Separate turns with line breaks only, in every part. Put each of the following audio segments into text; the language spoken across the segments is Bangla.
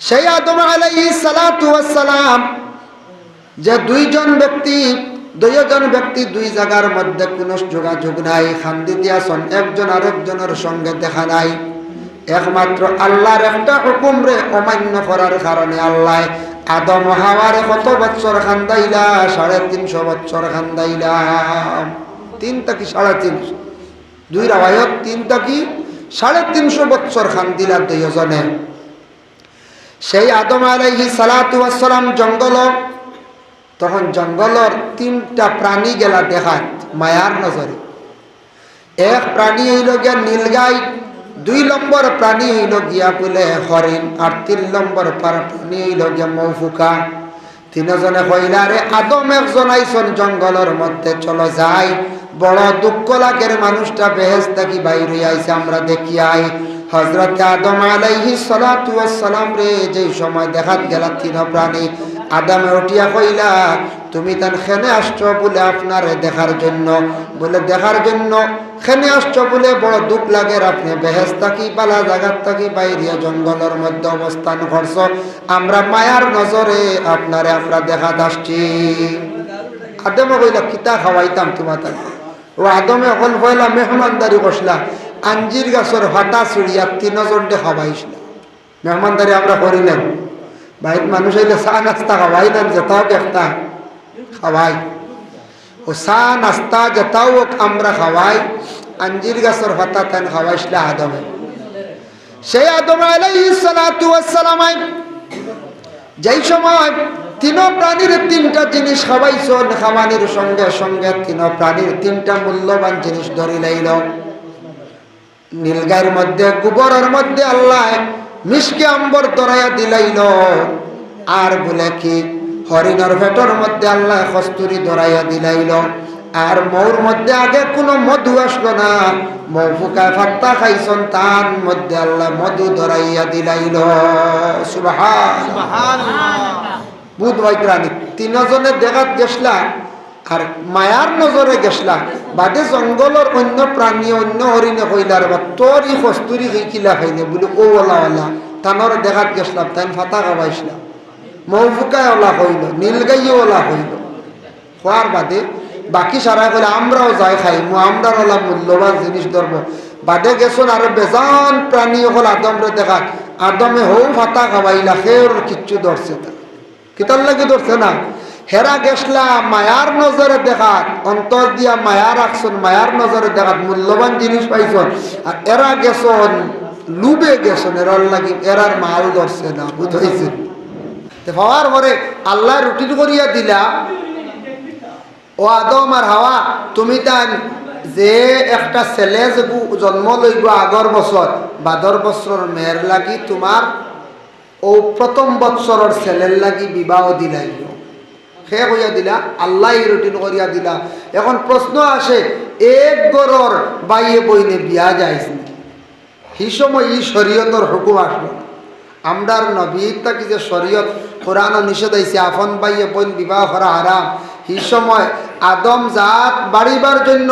সেই আদম সালাতু সালাম, যে দুইজন ব্যক্তি দুইজন ব্যক্তি দুই জায়গার মধ্যে কোনো যোগাযোগ নাই, খান্দি দিয়াছন, একজন আরেকজনের সঙ্গে দেখা নাই। একমাত্র আল্লাহর একটা হুকুম রে, অমান্য করার কারণে আল্লাহ আদম হাওয়ারে কত বছর খান্দাইলা? সাড়ে তিনশো বছর খান্দাইলাম তিনটা কি সাড়ে তিনশো? দুই রাবায়ত তিনটা কি? সাড়ে তিনশো বছর খান্দিলা দুইজনে। সেই আদম আলাইহি সালাতু জঙ্গল তখন জঙ্গলর তিনটা প্রাণী গেলা দেখাত মায়ার নজরে। এক প্রাণী হইল গিয়া নীলগাই, দুই নম্বর প্রাণী হইল গিয়া বলে হরিণ, আর তিন নম্বর প্রাণী হইল গিয়া মৌফুকা। তিনজনে কইলা রে আদম একজন আইসন জঙ্গলের মধ্যে, চলো যাই। বড় দুঃখ লাগের মানুষটা বেহেস থাকি বাইরে আইসে আমরা দেখি আই। হজরত আদম আলাইহি সালাম রে, যে সময় দেখাত গেলা তিন প্রাণী আদামে উঠিয়া কইলা, তুমি তান খেনে আসছো বলে আপনার দেখার জন্য। বলে, দেখার জন্য? খেনে আসছো বলে বড় দুঃখ লাগে আপনি। বেহেস থাকি পালা জাগাত থাকি বাইরিয়া জঙ্গলের মধ্যে অবস্থান করছ। আমরা মায়ার নজরে আপনারে আমরা দেখা আসছি। আদমে কইলা, কিতা খাওয়াইতাম তোমার ও আদমে অকল কইলা মেহমানদারি করছিলা আঞ্জির গাছর ফাটা চুড়িয়া তিনজনটে খাওয়াইছিলা মেহমানদারি আমরা করি না বাইর মানুষ হইলে চা নাস্তা খাওয়াই না যেটাও একটা খাওয়াই ও চা নাস্তা যেটাও আমরা খাওয়াই আঞ্জির গাছর ফাটা তেন খাওয়াইছিলা আদমে। সেই আদম সালাম যেই সময় তিন প্রাণীর তিনটা জিনিস খাওয়াইছন খাওয়ানির সঙ্গে সঙ্গে তিন প্রাণীর তিনটা মূল্যবান জিনিস ধরি লাইল নীলগাইয়ের মধ্যে গোবরের মধ্যে আল্লাহ মিসকে আম্বর তরাইয়া দিলাইল। আর বলে কি হরিণর ভেটর মধ্যে আল্লাহ কস্তুরি ধরাইয়া দিলাইল। আর মৌর মধ্যে আগে কোনো মধু আসলো না। মৌ ফুকায় ফাত্তা খাইছন তার মধ্যে আল্লাহ মধু ধরাইয়া দিলাইল। সুবাহ বুধ বৈজ্ঞানিক তিনজনে দেখাত গেছলা আর মায়ার নজরে গেছলা। বাদে জঙ্গলের অন্য প্রাণী অন্য হরিণে কইলার বা তোর ই কস্তুরি শিকিলা খাইলে বলে, ও ওলা ওলা তানোর দেখাত গেছলাম তাই ফাতা খাবাইছিলাম মৌফুকায় ওলা হইল নীলগাইয়ে ওলা হইল খোয়ার বাদে বাকি সারা কইলে আমরাও যাই খাই খাইমু আমরার ওলা মূল্যবান জিনিস ধরব বাদে গেছন আর বেজান প্রাণী হল আদমরে দেখাত। আদমে হৌ ফাতা খাবাইলা সেওর কিচ্ছু ধরছে তা কিতার লাগে ধরছে না? হেরা গেছলা, মায়ার নজরে দেখাত, অন্তর দিয়া মায়া রাখছন, মায়ার নজরে দেখাত, মূল্যবান জিনিস পাইছন। আর এরা গেছন, লুবে গেছন, এরার লাগি এরার মাল ধরছে না বুঝাইছে হওয়ার পরে আল্লাহ রুটিন করিয়া দিলা, ও আদম আর হাওয়া, তুমি তান যে একটা ছেলে জন্ম লইব আগর বছর, বাদর বছর মেয়ের লাগি তোমার ও প্রথম বৎসরের ছেলের লাগি বিবাহ দিলাই সে কইয়া দিলা আল্লাহ রুটিন করিয়া দিলা। এখন প্রশ্ন আসে, এক গরর বাইয়ে বইনে বিয়া যাইছে সেই সময় ই শরীয়তর হুকুম আসলো। আমরার নবীরটা তাকে যে শরীয়ত, কোরআন নিষেধ হয়েছে আফন বাইয়ে বইন বিবাহ করা হারাম। সেই সময় আদম জাত বাড়িবার জন্য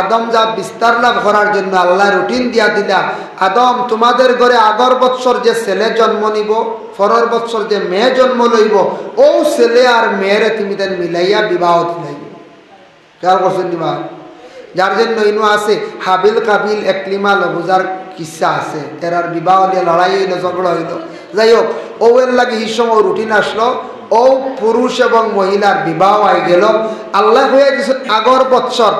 আদম যা বিস্তার লাভ করার জন্য আল্লাহ রুটিন দিয়া দিলা, আদম, তোমাদের ঘরে আগর বৎসর যে ছেলে জন্ম নিব, পরের বৎসর যে মেয়ে জন্ম লইব, ও ছেলে আর মেয়েরে তুমি তার মিলাইয়া বিবাহ দিলাইব কেয়ার করছেন যার জন্য ইনু আছে, হাবিল কাবিল একলিমা লবুজার কিসা আছে এরার বিবাহ নিয়ে লড়াই হইল, ঝগড়া হইল। যাই হোক ও এর লাগে এই সময় রুটিন আসলো, ও পুরুষ এবং মহিলার বিবাহ আই গেল। আল্লাহ হয়ে গেছে আগর বৎসর।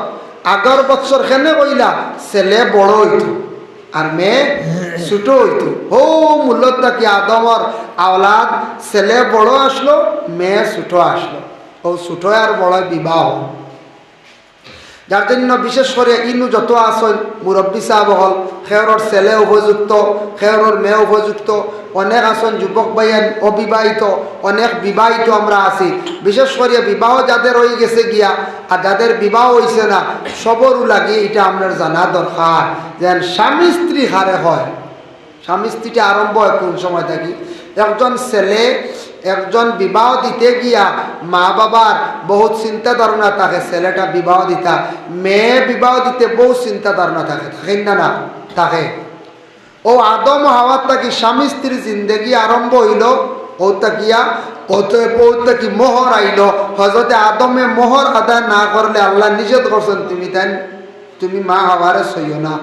আগর বৎসর খেনে কইলা ছেলে বড় হইত, আর মেয়ে ছোট হইত। ও মূলত কি আদমর আওলাদ? ছেলে বড় আসলো, মেয়ে ছোট আসলো। ও ছোট আর বড় বিবাহ। যার জন্য বিশেষ করে ইনু যত আসন মুরব্বী সাহেব হল, খেয়রর ছেলে উপযুক্ত, খেয়রর মেয়ে উপযুক্ত অনেক আসন যুবক ভাইয়ের অবিবাহিত, অনেক বিবাহিত আমরা আছি। বিশেষ করে বিবাহ যাদের হয়ে গেছে গিয়া, আর যাদের বিবাহ হয়েছে না সবরও লাগে এটা আপনার জানা দরকার। যেন স্বামী স্ত্রী হারে হয়। স্বামী স্ত্রীটা আরম্ভ হয় কোন সময় থাকি একজন ছেলে একজন বিবাহ দিতে গিয়া মা বাবার বহুত চিন্তা ধারণা থাকে, ছেলেটা বিবাহ দিতা। মেয়ে বিবাহ দিতে বহু চিন্তা ধারণা থাকে থাকেন না না? থাকে। ও আদম হাওয়ার তাকি স্বামী স্ত্রীর জিন্দগি আরম্ভ হইল, ও তাকিয়া অতএব ও তাকি মোহর আইল। হজরতে আদমে মোহর আদায় না করলে আল্লাহ নিষেধ করছেন, তুমি তাই তুমি মা হাওয়ারে সইও না।